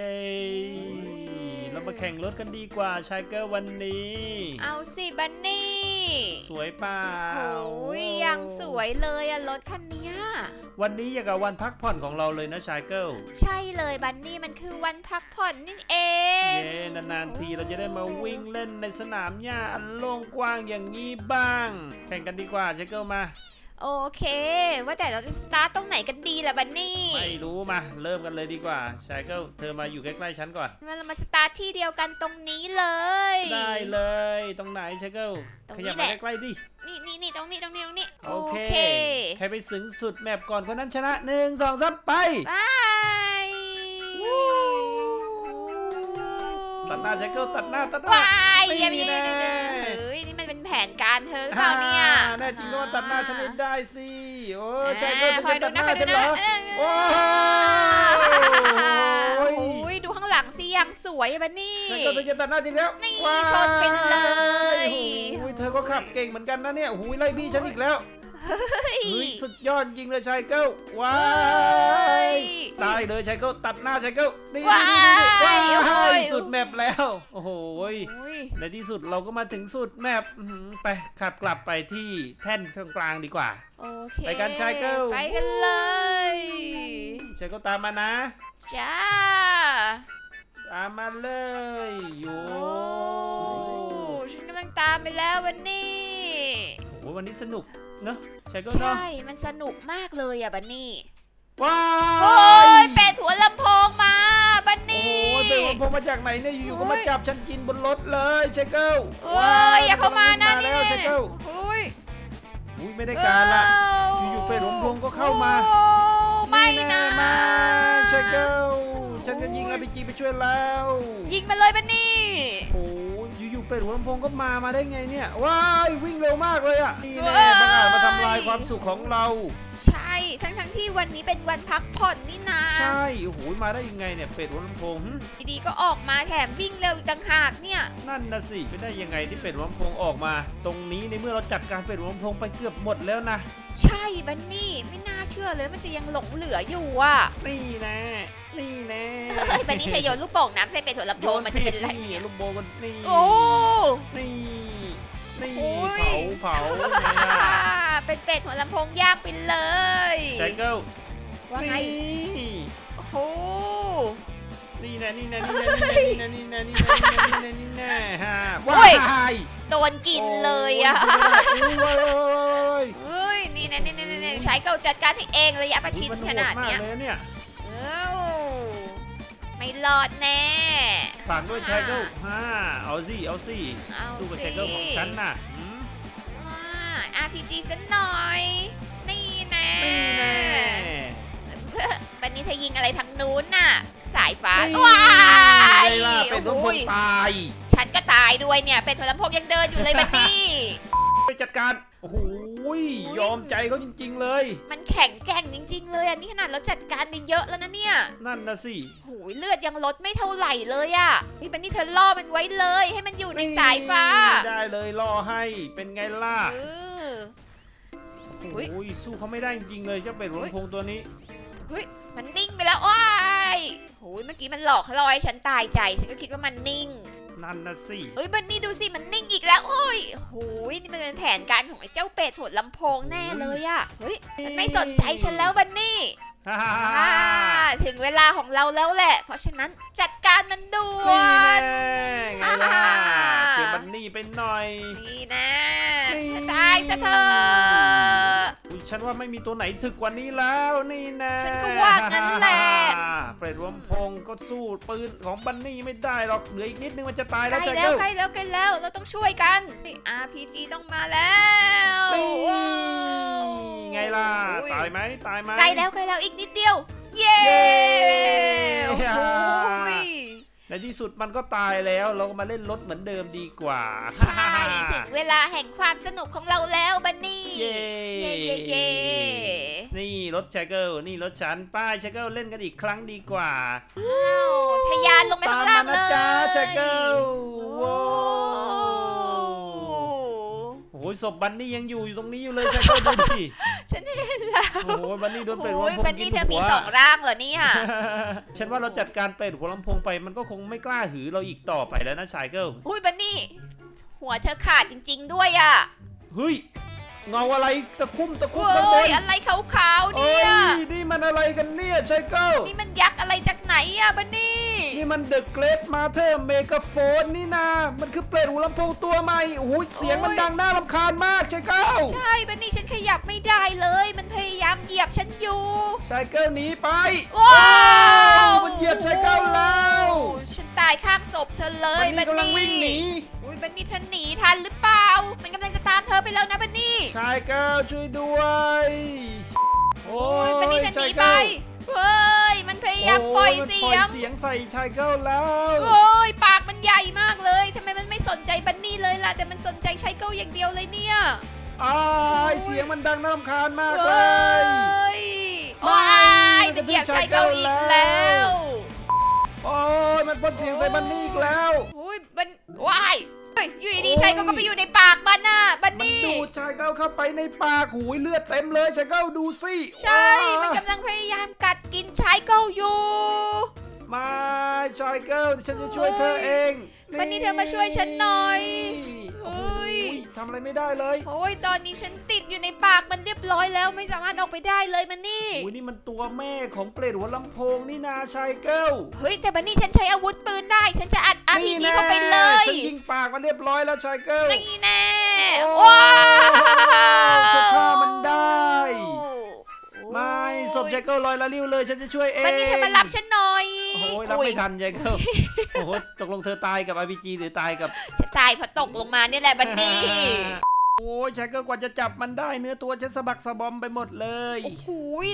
เย้เรามาแข่งรถกันดีกว่าชายเกอร์วันนี้ เอาสิบันนี่สวยเปล่าโอ้ยยังสวยเลยอะรถคันเนี้ยวันนี้อย่างกับวันพักผ่อนของเราเลยนะชายเกิลใช่เลยบันนี่มันคือวันพักผ่อนนี่เองเย้นานๆทีเราจะได้มาวิ่งเล่นในสนามหญ้าอันโล่งกว้างอย่างนี้บ้าง แข่งกันดีกว่าชายเกิลมา โอเค ว่าแต่เราจะสตาร์ทตรงไหนกันดีล่ะบันนี่ไม่รู้มา เริ่มกันเลยดีกว่าชายเกิลเธอมาอยู่ใกล้ๆฉันก่อน มาเรามาสตาร์ทที่เดียวกันตรงนี้เลยได้เลยตรงไหนชายเกิลตรงขนี้ยับแหมาละใกล้ๆดินี่นี่นี่ตรงนี้ตรงนี้ตรงนี้โอเค ใครไปถึงสุดแมปก่อนคนนั้นชนะหนึ่งสองสามไปบายตัดหน้าชายเกิลตัดหน้าตัดหน้า บายไม่อย่าไปมียืนแแผนการเธอหรือเปล่าเนี่ยอ่าแน่จริงก็ว่าตัดหน้าฉันไม่ได้สิโอ้ยใจก็อ่าจะคอยดูตัดหนะน้าคอยดูฉันเหรนะอเออโอ้ยโอ้ยดูข้างหลังสิยังสวยบันนี่ฉันก็จะตัดหน้าจริงแล้วนี่ว้ายชนไปเลยโอ้ยเธอก็ขับเก่งเหมือนกันนะเนี่ยโอ้ยไล่บี้ฉันอีกแล้วเฮ้ยเฮ้ยสุดยอดจริงเลยชายเกิลว้าเฮ้ยยตายเลยชายเกิลตัดหน้าชายเกิลนี่ว้ายนี่นี่นี่ มปแล้ว โอ้โหยโอ้ยในที่สุดเราก็มาถึงสุดแมปอื้อหือไปขับกลับไปที่แท่นตรงกลางดีกว่า โอเคไปกันชายเกิล ไปกันเลยชายเกิลตามมานะ จ้า ตามมาเลยโยโอ้ฉันกำลังตามไปแล้ววันนี้ โอ้โหวันนี้สนุกเนอะชายเกิลใช่เนาะมันสนุกมากเลยอะบันนี่ว้าโอ้ยยเป็ดหัวลำโพงมาบันโอ้นี่โห เป็นวันพงมาจากไหนเนี่ยอยู่ๆก็มาโอ้ยจับฉันกินบนรถเลยชายเกิลโอ้ยอย่าเข้ามานะกำลังนี่วิ่งแล้วนี่ชายเกิลโอ้ยอุ้ยไม่ได้การละอยู่ๆเป็ดหัวลำโพงก็เข้ามาโอ้ไม่นะแมาชายเกิลฉันจะยิงอาร์พีจีไปช่วยแล้ว ยิงมาเลยบันนี่โอ้ยอยู่ๆเป็ดหัวลำโพงก็มามาได้ไงเนี่ยว้ายวิ่งเร็วมากเลยอะนี่แน่บังอาจมาทำลายความสุขของเรา ใช่ ทั้งทั้งๆที่วันนี้เป็นวันพักผ่อนนี่นาใช่โอ้โหมาได้ยังไงเนี่ยเป็ดหัวลำโพงหึดีๆก็ออกมาแถมวิ่งเร็วอีกต่างหากเนี่ย นั่นนะสิเป็นได้ยังไงที่เป็ดหัวลำโพงออกมา ตรงนี้ในเมื่อเราจัดการเป็ดหัวลำโพงไปเกือบหมดแล้วนะใช่บันนี่ไม่น่าเชื่อเลยมันจะยังหลงเหลืออยู่อะนี่แน่นี่แน่เฮ้ยบันนี่เธอโยนลูกโป่งน้ำใส่เป็ดถั่วลำโพงมันจะเป็นอะไรนี่เนี่ยลูกโบกันนี่โอ้ นี่ นี่โอ้ย เผาเผาไงล่ะเป็นเป็ดหัวลำโพงย่างไปเลยใจเกิลว่าไงนี่โอ้โหนี่แน่นี่แน่นี่แน่นี่แน่นี่แน่นี่แน่นี่แน่นี่แน่นี่แน่ฮะโอ้ว้ายยโดนกินเลยอะโอ้ยเฮ้ยนี่นะนี่นี่นี่ใช้เกาจัดการให้เองระยะประชิดมันขนาดเนี้ยโหมกเลยเนี่ยเอ้า ไม่รอดแน่ ฝากด้วยชายเกิลฮ่าเอาสิเอาสิเอาสู้กับสิ ชายเกิลของฉันน่ะหืมอ่า RPG สักหน่อย นี่แน่นี่แน่วันนี้เธอยิงอะไรทางนู้นน่ะ สายฟ้านี่ว้าไงล่ะเป็นรถพโอ้งยตายฉันก็ตายด้วยเนี่ย เป็นโทรลำโพงยังเดินอยู่เลยบันนี่ ไปจัดการ โอ้โห ยยอมใจเขาจริง ๆ เลย มันแข็งแกร่งจริง ๆ เลยอะนี่ขนาดเราจัดการไปเยอะแล้วนะเนี่ยนั่นนะสิโอ้ยเลือดยังลดไม่เท่าไหร่เลยอะนี่บันนี่เธอล่อมันไว้เลย ให้มันอยู่ในสายฟ้าได้เลยรอให้เป็นไงล่ะเออ อุ๊ย โอ้ยสู้เขาไม่ได้จริงๆเลยเจ้าเป็ดหัวลำโพงตัวนี้มันนิ่งไปแล้วว้ายโอ้ยเมื่อกี้มันหลอกล่อให้ฉันตายใจ ฉันก็คิดว่ามันนิ่ง นั่นนะสิเฮ้ยบันนี่ดูสิมันนิ่งอีกแล้วโอ้ยโอ้ยนี่มันเป็นแผนการของไอ้เจ้าเป็ดถดลำโพงแน่เลยอะเฮ้ยมันไม่สนใจฉันแล้วบันนี่ฮ่าฮ่าอ่าฮ่าถึงเวลาของเราแล้วแหละ เพราะฉะนั้นจัดการมันด่วนี่น แน่ไงล่ะอ่า เก็บมันนี่ไปหน่อย นี่นะนี่ตายซะเถอะอุ๊ย ฉันว่าไม่มีตัวไหนถึกกว่านี้แล้วนี่นะฉันก็ว่างั้นแหละ เป็ดรวมพงก็สู้ปืนของบันนี่ไม่ได้หรอกเหลืออีกนิดนึงมันจะตายใกแล้วล้ใจแล้เกิวลใกล้แล้วใกล้แล้วเราต้องช่วยกันนี่ RPG ต้องมาแล้วนี่ว้าวไงล่ะโอ้ยตายไหมตายไหม ใกล้แล้วใกล้แล้วอีกนิดเดียว เย้เย้ โอ้โหย ในที่สุดมันก็ตายแล้วเราก็มาเล่นรถเหมือนเดิมดีกว่า ใช่ถึงเวลาแห่งความสนุกของเราแล้วบันนี่ เย้เย้เย้เย้นี่รถชายเกิลนี่รถฉันป้ายชายเกิลเล่นกันอีกครั้งดีกว่าอ้าวทะยานลงไปตาข้ามงมาล่างเลยนะจ๊ะชายเกิลโอ้ว้าว โอ้โหอ้ยศพบันนี่ยังอยู่อยู่ตรงนี้อยู่เลยใช่ก็ดูดิฉันเห็นแล้วโอ้โหบันนี่โดนเป็ดหัวโอ้ยลำโพบังนกินี่นเธอมีหัวสองร่างเหรอเนี่ยฉันว่าเราจัดการเป็ดหัวลำโพงไปมันก็คงไม่กล้าหือเราอีกต่อไปแล้วนะชายเกิลอุ้ยบันนี่ หัวเธอขาดจริง ๆ ด้วยอะเฮ้ยเงาอะไรตะคุ่มตะคุ่มเฮ้ข้างบยนอะไรขาวๆเอ้เนี่ยยนี่มันอะไรกันเนี่ยชายเกิลนี่มันยักษ์อะไรจากไหนอะบันนี่ นี่มันเดอะเกรดมาเธอร์เมกาโฟนนี่นา มันคือเปลดหูลำโพงตัวใหม่โอ้โหเสียงมันดังน่ารำคาญมากใช่เก้าใช่บันนี่ฉันขยับไม่ได้เลย มันพยายามเหยียบฉันอยู่ชายเกิลหนีไปว้าวมันเหยียบชายเก้าแล้วฉันตายข้างศพเธอเลยมันบันี่นกำลังวิ่งหนีอุ้ยบันนี่เธอหนีทันหรือเปล่า มันกำลังจะตามเธอไปแล้วนะบันนี่ชายเกิลช่วยด้วย โอ้โอ้ยยบันนี่เธอหชานียไปเกิลเฮ้ ยมันพยายามปล่อยเสียงโมันปล่อยเสียงใส่ชายเกิลแล้ว โอ้ยปากมันใหญ่มากเลยทำไมมันไม่สนใจบันนี่เลยล่ะ แต่มันสนใจใช้เก้าอย่างเดียวเลยเนี่ยอ้ายเสียงมันดังน่ารำคาญมากเลเฮ้ยยไม่ว้ายมัมันนเหยียบกระทืบใช้เก้าอีกชายเก้าแล้แล้ววโอ้ยมันพ่นเสียงใส่บันนี่อีกแล้วโอ้ยบันว้าย เฮ้ยอยู่ดีๆใช้เก้าก็ไปอยู่ในปากมันน่ะบันมันนี่ ดูดชายเก้าเข้าไปในปากหูยเลือดเต็มเลยชายเก้าดูสิใช่ มันกำลังพยายามกัดกินใช้เก้าอยู่มาชายเก้าฉันจะช่วยเธอเอง บันนี่เธอมาช่วยฉันหน่อย โอ้เฮ้ยยทำอะไรไม่ได้เลยโอ้ยตอนนี้ฉันติดอยู่ในปากมันเรียบร้อยแล้วไม่สามารถออกไปได้เลยมันนี่โอ้ยนี่มันตัวแม่ของเปรตหัวลำโพงนี่นาชายเก้าเฮ้ยแต่บันนี่ฉันใช้อาวุธปืนได้ ฉันจะอัด RPG นี่แน่เข้าไปเลยฉันยิงปากมันเรียบร้อยแล้วชายเก้านี่แน่โอ้ว้ายเก้าลอยละลิ้วเลย ฉันจะช่วยเองบันนี่เธอมารับฉันหน่อยโอ้ยรับไม่ทันชายเก้าโอ้โหตกลงเธอตายกับ RPG หรือตายกับ ฉันตายเพราะตกลงมานี่แหละบันนี่ โอ้ยชายเกิลกว่าจะจับมันได้เนื้อตัวฉันสะบักสะบอมไปหมดเลย โอ้โห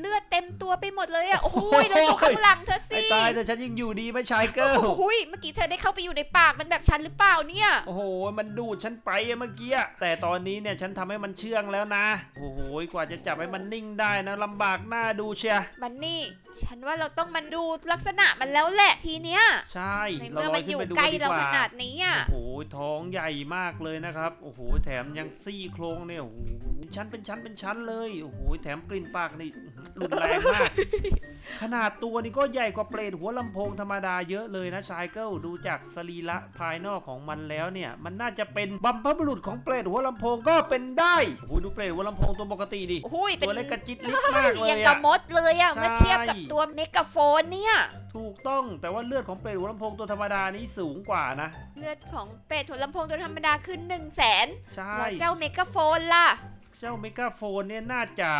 เลือดเต็มตัวไปหมดเลยอะ โอ้โหโอ้ยแล้วดูข้างหลังเธอสิไอ้ตายแต่ฉันยังอยู่ดีไหมชายเกิลโอ้โหเมื่อกี้เธอได้เข้าไปอยู่ในปากมันแบบฉันหรือเปล่าเนี่ย โอ้โห มันดูดฉันไปอะเมื่อกี้อะแต่ตอนนี้เนี่ยฉันทำให้มันเชื่องแล้วนะ โอ้โหกว่าจะจับให้มันนิ่งได้นะลำบากหน้าดูเชียบันนี่ ฉันว่าเราต้องมันดูลักษณะมันแล้วแหละทีเนี้ย ใช่ในเราเมื่อลอมัยนขึ้อนยู่ไปดูใกล้กันดีเรากขว่านาดนี้อะโอ้โห ท้องใหญ่มากเลยนะครับ โอ้โห แถมยังซี่โครงเนี่ย โอ้โห ชั้นเป็นชั้นเป็นชั้นเลย โอ้โห แถมกลิ่นปากนี่ รุนแรงมาก ขนาดตัวนี่ก็ใหญ่กว่าเปรตหัวลำโพงธรรมดาเยอะเลยนะชายเกิลดูจากสรีระภายนอกของมันแล้วเนี่ย มันน่าจะเป็นบัมพบุรุษของเปรตหัวลำโพงก็เป็นได้โอ้โหดูเปรตหัวลำโพงตัวปกติดิโอ้โหเป็นตัวเล็กกระจิตลิบมากเลยยังกัอะบมดเลยอะใช่เมื่อเทียบกับตัวเมกะโฟนเนี่ยถูกต้องแต่ว่าเลือดของเปรตหัวลำโพงตัวธรรมดานี้สูงกว่านะ เลือดของเป็ดถั่วลำโพงตัวธรรมดาคือ1นึ่งแสนใช่แล้วเจ้าเมกะโฟนล่ะเจ้าเมกาโฟนเนี่ยน่าจะ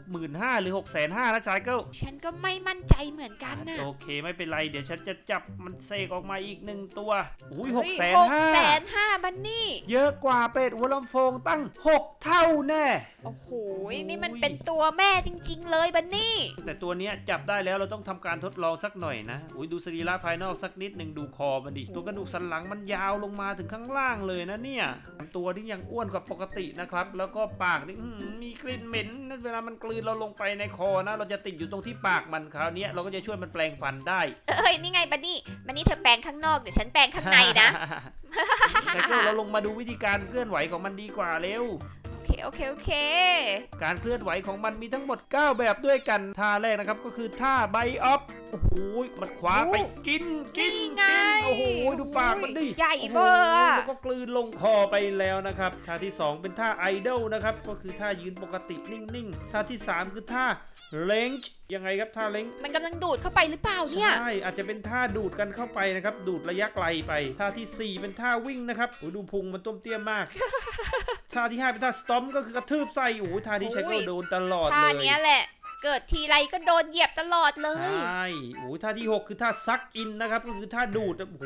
65,000หรือ 6,500นะชายเกิลฉันก็ไม่มั่นใจเหมือนกันน่ะโอเคไม่เป็นไร เดี๋ยวฉันจะจับมันเสกออกมาอีกหนึ่งตัว อุ้ยหกแสเฮ้ยนหกห้าแสนห้าบันนี่ เยอะกว่าเป็ดหัวลำโพงตั้ง 6 เท่าแน่ โอ้โห นี่มันเป็นตัวแม่จริง ๆ เลยบันนี่ แต่ตัวเนี้ยจับได้แล้วเราต้องทำการทดลองสักหน่อยนะ อุ้ยดูสรีระภายนอกสักนิดหนึ่งดูคอมันดิ ตัวกระดูกสันหลังมันยาวลงมาถึงข้างล่างเลยนะเนี่ยลำตัวนี่ยังอ้วนกว่าปกตินะครับ แล้วก็ปากนี่อื้อหือมีกลิ่นเหม็นนั่นเวลามันกลืนเราลงไปในคอนะ เราจะติดอยู่ตรงที่ปากมันคราวเนี้ยเราก็จะช่วยมันแปลงฟันได้ เอ้ยนี่ไงบันนี่บันนี่เธอแปลงข้างนอกเดี๋ยวฉันแปลงข้างในนะ แต่ก็เราลงมาดูวิธีการเคลื่อนไหวของมันดีกว่าเร็วโอ เคโอเคโอเค การเคลื่อนไหวของมันมีทั้งหมด 9 แบบด้วยกัน ท่าแรกนะครับก็คือท่าไบออฟโอ้โหมันขวาไปกินกินนี่ไงกินโอ้โหดูปากมันดิใหญ่โอ้โเบอร์อะแล้วก็กลืนลงคอไปแล้วนะครับท่าที่ 2 เป็นท่าไอดอลนะครับก็คือท่ายืนปกตินิ่งๆท่าที่ 3 คือท่าเลงจ์ยังไงครับท่าเลงจ์มันกำลังดูดเข้าไปหรือเปล่าเนี่ย ใช่อาจจะเป็นท่าดูดกันเข้าไปนะครับ ดูดระยะไกลไป ท่าทีสี่4 เป็นท่าวิ่งนะครับโอ้ยดูพุงมันต้มเตี้ยมมาก ท่าที่ 5 เป็นท่าสตอมก็คือกระทืบไส้โอ้ยท่าที่ใช้ก็โดนตลอดท่าเลย เนี้ยแหละ เกิดทีไรก็โดนเหยียบตลอดเลใชย่โอ้ยท่าที่ 6 คือท่าซักอินนะครับ ก็คือท่าดูดโอ้โห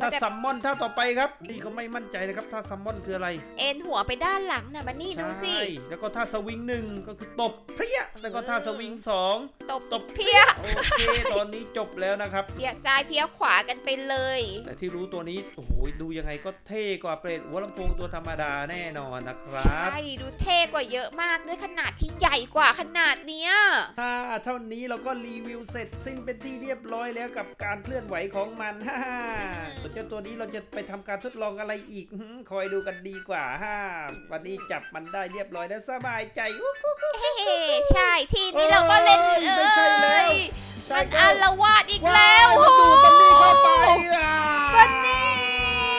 ท่าแต่ซัมมอนท่าต่อไปครับ นี่ก็ไม่มั่นใจนะครับท่าซัมมอนคืออะไร เอ็นหัวไปด้านหลังนะบันนี่ดูสิ ใช่แล้วก็ท่าสวิงหนึ่งก็คือตบเพรี้ยแล้วก็ท่าสวิงสองตบตบเพี้ยโอเคตอนนี้จบแล้วนะครับ เพี้ยซ้ายเพี้ยขวากันไปเลย แต่ที่รู้ตัวนี้โอ้โหดูยังไงก็เท่กว่าเปรตหัวลำโพงตัวธรรมดาแน่นอนนะครับใช่ดูเท่กว่าเยอะมากด้วยขนาดที่ใหญ่กว่าขนาดเนี้ยถ้าเท่านี้เราก็รีวิวเสร็จสิ้นเป็นที่เรียบร้อยแล้วกับการเคลื่อนไหวของมันฮ่าฮ่าเจ้าตัวนี้เราจะไปทำการทดลองอะไรอีกคอยดูกันดีกว่าฮ่าวันนี้จับมันได้เรียบร้อยแล้วสบายใจใช่ทีนี้เราก็เล่นเม่ล้มันอารวาสอีกแล้วโอ้โหมันนี่